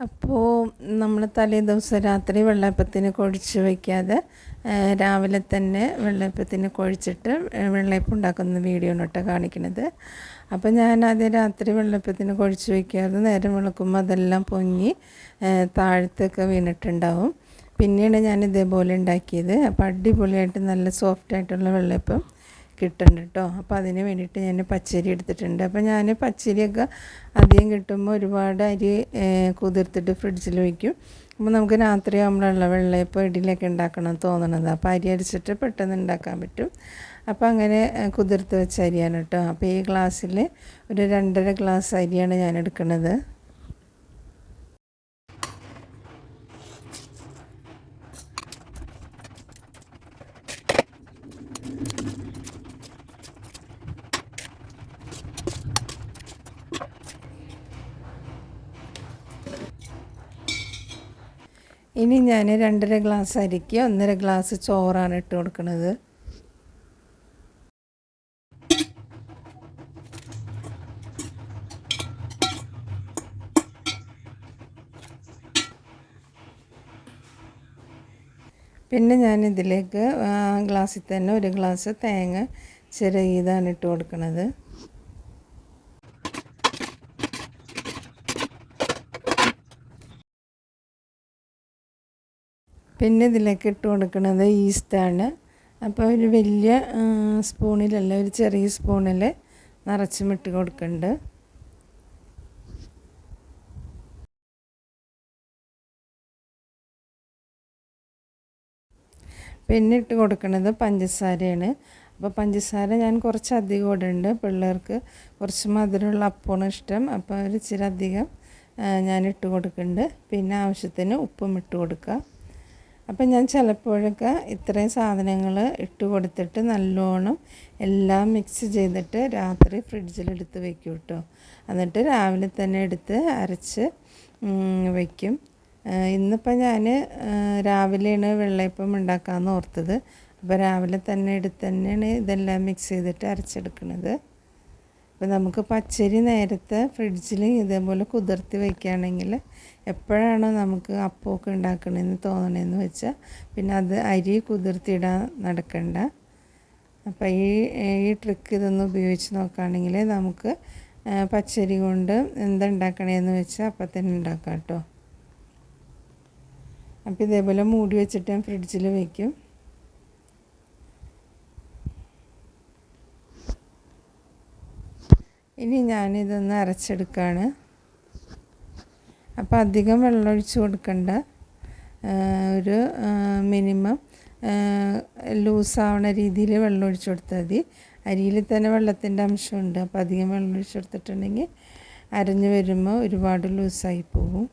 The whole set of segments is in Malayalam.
അപ്പോൾ നമ്മൾ തലേ ദിവസം രാത്രി വെള്ളയപ്പത്തിന് കുഴച്ച് വയ്ക്കാതെ രാവിലെ തന്നെ വെള്ളയപ്പത്തിന് കുഴച്ചിട്ട് വെള്ളയപ്പം ഉണ്ടാക്കുന്ന വീഡിയോ ആണ് കാണിക്കുന്നത് അപ്പോൾ ഞാൻ ആദ്യം രാത്രി വെള്ളയപ്പത്തിന് കുഴച്ച് വയ്ക്കാതെ നേരം വിളക്കുമ്പോൾ അതെല്ലാം പൊങ്ങി താഴത്തൊക്കെ വീണിട്ടുണ്ടാവും. പിന്നീട് ഞാൻ ഇതേപോലെ ഉണ്ടാക്കിയത് അപ്പോൾ അടിപൊളിയായിട്ട് നല്ല സോഫ്റ്റായിട്ടുള്ള വെള്ളയപ്പം കിട്ടുന്നുണ്ട് കേട്ടോ അപ്പോൾ അതിന് വേണ്ടിയിട്ട് ഞാൻ പച്ചരി എടുത്തിട്ടുണ്ട്. അപ്പോൾ ഞാൻ പച്ചരിയൊക്കെ അധികം കിട്ടുമ്പോൾ ഒരുപാട് അരി കുതിർത്തിട്ട് ഫ്രിഡ്ജിൽ വയ്ക്കും അപ്പോൾ നമുക്ക് രാത്രി ആകുമ്പോഴുള്ള വെള്ളയപ്പം ഇഡലിയൊക്കെ ഉണ്ടാക്കണം തോന്നണത്. അപ്പോൾ അരി അരിച്ചിട്ട് പെട്ടെന്ന് ഉണ്ടാക്കാൻ പറ്റും. അപ്പോൾ അങ്ങനെ കുതിർത്ത് വെച്ച അരിയാണ് കേട്ടോ അപ്പോൾ ഈ ഗ്ലാസ്സിൽ ഒരു രണ്ടര ഗ്ലാസ് അരിയാണ് ഞാൻ എടുക്കുന്നത് ഇനി ഞാൻ രണ്ടര ഗ്ലാസ് അരിക്ക് ഒന്നര ഗ്ലാസ് ചോറാണ് ഇട്ട് കൊടുക്കുന്നത് പിന്നെ ഞാൻ ഇതിലേക്ക് ഗ്ലാസ്സിൽ തന്നെ ഒരു ഗ്ലാസ് തേങ്ങ ചെറിയതാണ് ഇട്ട് കൊടുക്കുന്നത് പിന്നെ ഇതിലേക്ക് ഇട്ട് കൊടുക്കുന്നത് ഈസ്റ്റാണ്. അപ്പോൾ ഒരു വലിയ സ്പൂണിലല്ല ഒരു ചെറിയ സ്പൂണിൽ നിറച്ചും ഇട്ട് കൊടുക്കുന്നുണ്ട്. പിന്നെ ഇട്ട് കൊടുക്കുന്നത് പഞ്ചസാരയാണ്. അപ്പോൾ പഞ്ചസാര ഞാൻ കുറച്ച് അധികം ഇടുന്നുണ്ട് പിള്ളേർക്ക്. കുറച്ച് മധുരമുള്ള അപ്പമാണ് ഇഷ്ടം. അപ്പോൾ ഒരു ഇച്ചിരി അധികം ഞാൻ ഇട്ട് കൊടുക്കുന്നുണ്ട്. പിന്നെ ആവശ്യത്തിന് ഉപ്പും ഇട്ട് കൊടുക്കുക. അപ്പം ഞാൻ ചിലപ്പോഴൊക്കെ ഇത്രയും സാധനങ്ങൾ ഇട്ട് കൊടുത്തിട്ട് നല്ലോണം എല്ലാം മിക്സ് ചെയ്തിട്ട് രാത്രി ഫ്രിഡ്ജിലെടുത്ത് വെക്കും കേട്ടോ. എന്നിട്ട് രാവിലെ തന്നെ എടുത്ത് അരച്ച് വയ്ക്കും ഇന്നിപ്പോൾ ഞാൻ രാവിലെയാണ് വെള്ളയപ്പം ഉണ്ടാക്കാമെന്ന് ഓർത്തത്. അപ്പോൾ രാവിലെ തന്നെ എടുത്ത് തന്നെയാണ് ഇതെല്ലാം മിക്സ് ചെയ്തിട്ട് അരച്ചെടുക്കുന്നത് അപ്പോൾ നമുക്ക് പച്ചരി നേരത്തെ ഫ്രിഡ്ജിൽ ഇതേപോലെ കുതിർത്തി വയ്ക്കുകയാണെങ്കിൽ എപ്പോഴാണോ നമുക്ക് അപ്പമൊക്കെ ഉണ്ടാക്കണമെന്ന് തോന്നണമെന്ന് വെച്ചാൽ പിന്നെ അത് അരി കുതിർത്തിയിടാൻ നടക്കണ്ട. അപ്പോൾ ഈ ഈ ട്രിക്ക് ഇതൊന്ന് ഉപയോഗിച്ച് നോക്കുകയാണെങ്കിൽ നമുക്ക് പച്ചരി കൊണ്ട് എന്തുണ്ടാക്കണേന്ന് വെച്ചാൽ അപ്പം തന്നെ ഉണ്ടാക്കാം കേട്ടോ. അപ്പോൾ ഇതേപോലെ മൂടി വെച്ചിട്ട് ഫ്രിഡ്ജിൽ വയ്ക്കും ഇനി ഞാനിതൊന്ന് അരച്ചെടുക്കുകയാണ് അപ്പോൾ അധികം വെള്ളമൊഴിച്ച് കൊടുക്കണ്ട. ഒരു മിനിമം ലൂസാവണ രീതിയിൽ വെള്ളം ഒഴിച്ച് കൊടുത്താൽ മതി. അരിയിൽ തന്നെ വെള്ളത്തിന്റെ അംശമുണ്ട്. അപ്പോൾ അധികം വെള്ളം ഒഴിച്ച് കൊടുത്തിട്ടുണ്ടെങ്കിൽ അരഞ്ഞ് വരുമ്പോൾ ഒരുപാട് ലൂസായി പോകും.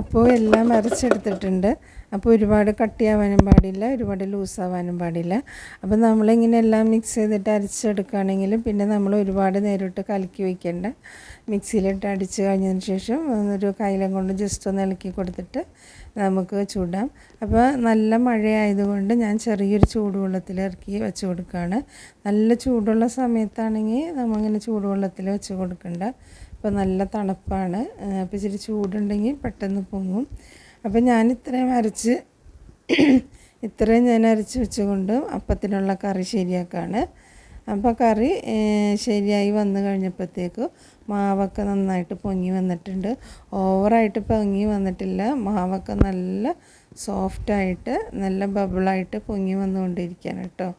അപ്പോൾ എല്ലാം അരച്ചെടുത്തിട്ടുണ്ട് അപ്പോൾ ഒരുപാട് കട്ടിയാവാനും പാടില്ല ഒരുപാട് ലൂസാവാനും പാടില്ല. അപ്പോൾ നമ്മളിങ്ങനെ എല്ലാം മിക്സ് ചെയ്തിട്ട് അരച്ചെടുക്കുകയാണെങ്കിൽ പിന്നെ നമ്മൾ ഒരുപാട് നേരിട്ട് കലക്കി വയ്ക്കേണ്ട. മിക്സിയിലിട്ട് അടിച്ച് കഴിഞ്ഞതിന് ശേഷം ഒരു കൈലം കൊണ്ട് ജസ്റ്റ് ഒന്ന് ഇളക്കി കൊടുത്തിട്ട് നമുക്ക് ചൂടാം. അപ്പോൾ നല്ല മഴയായതുകൊണ്ട് ഞാൻ ചെറിയൊരു ചൂടുവെള്ളത്തിൽ ഇറക്കി വെച്ച് കൊടുക്കുകയാണ്. നല്ല ചൂടുള്ള സമയത്താണെങ്കിൽ നമ്മളിങ്ങനെ ചൂടുവെള്ളത്തിൽ വെച്ച് കൊടുക്കണ്ട. ഇപ്പോൾ നല്ല തണുപ്പാണ്. അപ്പോൾ ഇച്ചിരി ചൂടുണ്ടെങ്കിൽ പെട്ടെന്ന് പൊങ്ങും. അപ്പോൾ ഞാൻ ഇത്രയും അരച്ച് ഇത്രയും ഞാൻ അരച്ച് വെച്ചുകൊണ്ട് അപ്പത്തിനുള്ള കറി ശരിയാക്കാണ്. അപ്പോൾ കറി ശരിയായി വന്നു കഴിഞ്ഞപ്പോഴത്തേക്ക് മാവൊക്കെ നന്നായിട്ട് പൊങ്ങി വന്നിട്ടുണ്ട്. ഓവറായിട്ട് പൊങ്ങി വന്നിട്ടില്ല. മാവൊക്കെ നല്ല സോഫ്റ്റായിട്ട് നല്ല ബബിളായിട്ട് പൊങ്ങി വന്നുകൊണ്ടിരിക്കുകയാണ് കേട്ടോ.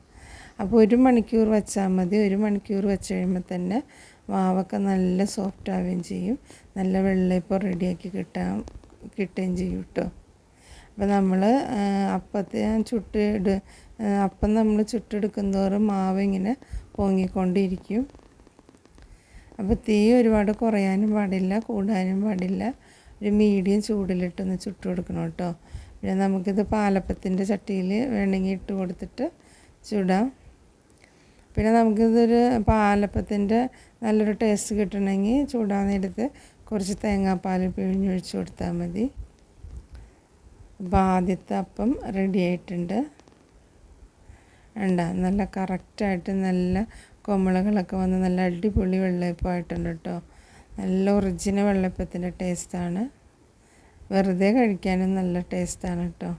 അപ്പോൾ ഒരു മണിക്കൂർ വെച്ചാൽ മതി. ഒരു മണിക്കൂർ വെച്ച് കഴിയുമ്പോൾ തന്നെ മാവൊക്കെ നല്ല സോഫ്റ്റ് ആവുകയും ചെയ്യും. നല്ല വെള്ളയപ്പം റെഡിയാക്കി കിട്ടാൻ കിട്ടുകയും ചെയ്യും കേട്ടോ അപ്പോൾ നമ്മൾ അപ്പത്തെ ചുട്ട് ഇട അപ്പം നമ്മൾ ചുട്ടെടുക്കും തോറും മാവ് ഇങ്ങനെ പൊങ്ങിക്കൊണ്ടിരിക്കും. അപ്പോൾ തീ ഒരുപാട് കുറയാനും പാടില്ല കൂടാനും പാടില്ല. ഒരു മീഡിയം ചൂടിലിട്ടൊന്ന് ചുട്ട് കൊടുക്കണം കേട്ടോ പിന്നെ നമുക്കിത് പാലപ്പത്തിന്റെ ചട്ടിയിൽ വേണമെങ്കിൽ ഇട്ട് കൊടുത്തിട്ട് ചുടാം. പിന്നെ നമുക്കിതൊരു പാലപ്പത്തിന്റെ നല്ലൊരു ടേസ്റ്റ് കിട്ടണമെങ്കിൽ ചൂടാൻ നേരത്ത് കുറച്ച് തേങ്ങാപ്പാൽ പിഴിഞ്ഞൊഴിച്ച് കൊടുത്താൽ മതി. അപ്പോൾ ആദ്യത്തെ അപ്പം റെഡി ആയിട്ടുണ്ട്. ഉണ്ട നല്ല കറക്റ്റായിട്ട് നല്ല കൊമ്മളകളൊക്കെ വന്ന് നല്ല അടിപൊളി വെള്ളയപ്പമായിട്ടുണ്ട് കേട്ടോ. നല്ല ഒറിജിനൽ വെള്ളയപ്പത്തിന്റെ ടേസ്റ്റാണ് വെറുതെ കഴിക്കാനും നല്ല ടേസ്റ്റാണ് കേട്ടോ.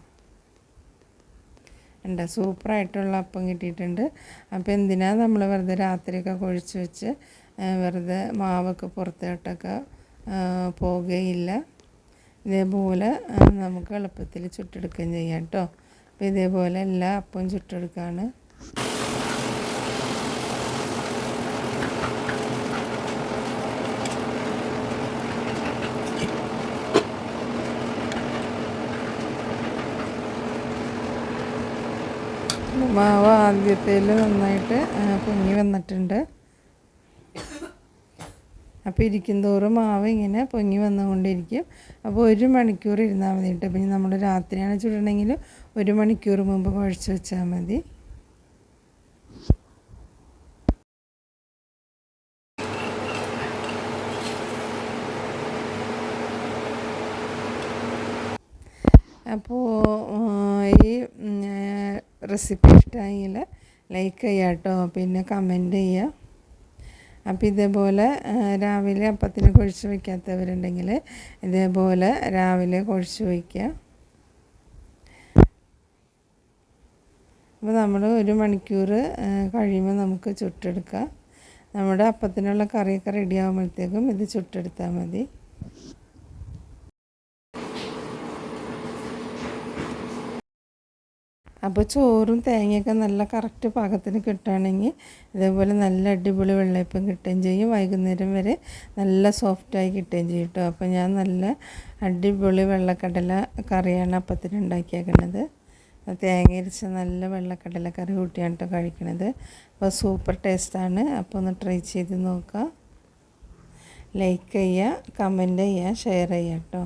ഉണ്ട് സൂപ്പറായിട്ടുള്ള അപ്പം കിട്ടിയിട്ടുണ്ട്. അപ്പോൾ എന്തിനാ നമ്മൾ വെറുതെ രാത്രിയൊക്കെ കുഴിച്ച് വെച്ച് വെറുതെ മാവൊക്കെ പുറത്തോട്ടൊക്കെ പോകുകയില്ല ഇതേപോലെ നമുക്ക് എളുപ്പത്തിൽ ചുട്ടെടുക്കുകയും ചെയ്യാം കേട്ടോ. അപ്പോൾ ഇതേപോലെ എല്ലാ അപ്പവും ചുട്ടെടുക്കുകയാണ് മാവ് ആദ്യത്തേൽ നന്നായിട്ട് പൊങ്ങി വന്നിട്ടുണ്ട്. അപ്പോൾ ഇരിക്കും തോറും മാവ് ഇങ്ങനെ പൊങ്ങി വന്നുകൊണ്ടിരിക്കും. അപ്പോൾ ഒരു മണിക്കൂർ ഇരുന്നാൽ മതി കേട്ടോ. പിന്നെ നമ്മൾ രാത്രിയാണ് ചുടണമെങ്കിൽ ഒരു മണിക്കൂർ മുമ്പ് കുഴച്ച് വെച്ചാൽ മതി. അപ്പോൾ റെസിപ്പി ഇഷ്ടമായെങ്കിൽ ലൈക്ക് ചെയ്യുക കേട്ടോ പിന്നെ കമന്റ് ചെയ്യുക അപ്പം ഇതേപോലെ രാവിലെ അപ്പത്തിന് കുഴിച്ച് വയ്ക്കാത്തവരുണ്ടെങ്കിൽ ഇതേപോലെ രാവിലെ കുഴിച്ച് വയ്ക്കുക. അപ്പോൾ നമ്മൾ ഒരു മണിക്കൂർ കഴിയുമ്പോൾ നമുക്ക് ചുട്ടെടുക്കാം. നമ്മുടെ അപ്പത്തിനുള്ള കറിയൊക്കെ റെഡി ആകുമ്പോഴത്തേക്കും ഇത് ചുട്ടെടുത്താൽ മതി. അപ്പോൾ ചോറും തേങ്ങയൊക്കെ നല്ല കറക്റ്റ് പാകത്തിന് കിട്ടുകയാണെങ്കിൽ ഇതേപോലെ നല്ല അടിപൊളി വെള്ളയപ്പം കിട്ടുകയും ചെയ്യും. വൈകുന്നേരം വരെ നല്ല സോഫ്റ്റായി കിട്ടുകയും ചെയ്യും കേട്ടോ. അപ്പോൾ ഞാൻ നല്ല അടിപൊളി വെള്ളക്കടല കറിയാണ് അപ്പത്തിന് ഉണ്ടാക്കിയേക്കുന്നത് തേങ്ങ അരിച്ച നല്ല വെള്ളക്കടല കറി കൂട്ടിയാണ് കേട്ടോ കഴിക്കണത്. അപ്പോൾ സൂപ്പർ ടേസ്റ്റാണ് അപ്പോൾ ഒന്ന് ട്രൈ ചെയ്ത് നോക്കുക ലൈക്ക് ചെയ്യുക കമന്റ് ചെയ്യുക ഷെയർ ചെയ്യുക കേട്ടോ.